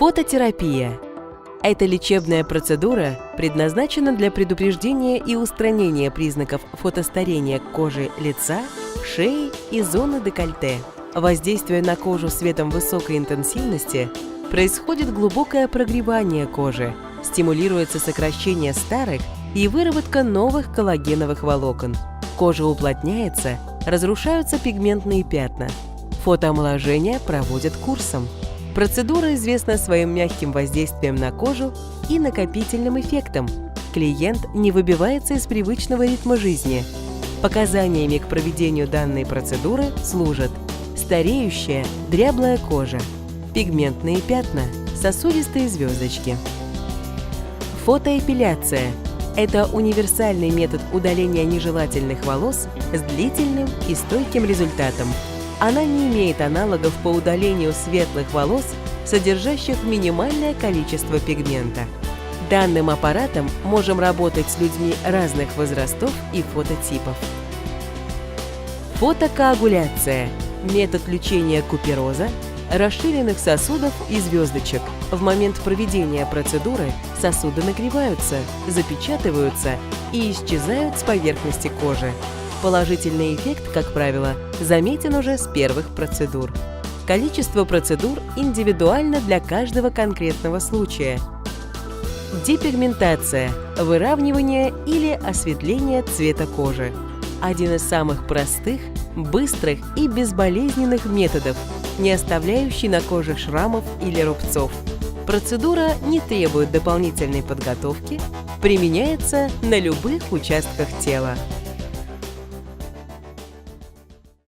Фототерапия. Эта лечебная процедура предназначена для предупреждения и устранения признаков фотостарения кожи лица, шеи и зоны декольте. Воздействуя на кожу светом высокой интенсивности, происходит глубокое прогревание кожи, стимулируется сокращение старых и выработка новых коллагеновых волокон. Кожа уплотняется, разрушаются пигментные пятна. Фотоомоложение проводят курсом. Процедура известна своим мягким воздействием на кожу и накопительным эффектом. Клиент не выбивается из привычного ритма жизни. Показаниями к проведению данной процедуры служат стареющая, дряблая кожа, пигментные пятна, сосудистые звездочки. Фотоэпиляция – это универсальный метод удаления нежелательных волос с длительным и стойким результатом. Она не имеет аналогов по удалению светлых волос, содержащих минимальное количество пигмента. Данным аппаратом можем работать с людьми разных возрастов и фототипов. Фотокоагуляция – метод лечения купероза, расширенных сосудов и звездочек. В момент проведения процедуры сосуды нагреваются, запечатываются и исчезают с поверхности кожи. Положительный эффект, как правило, заметен уже с первых процедур. Количество процедур индивидуально для каждого конкретного случая. Депигментация – выравнивание или осветление цвета кожи. Один из самых простых, быстрых и безболезненных методов – не оставляющий на коже шрамов или рубцов. Процедура не требует дополнительной подготовки, применяется на любых участках тела.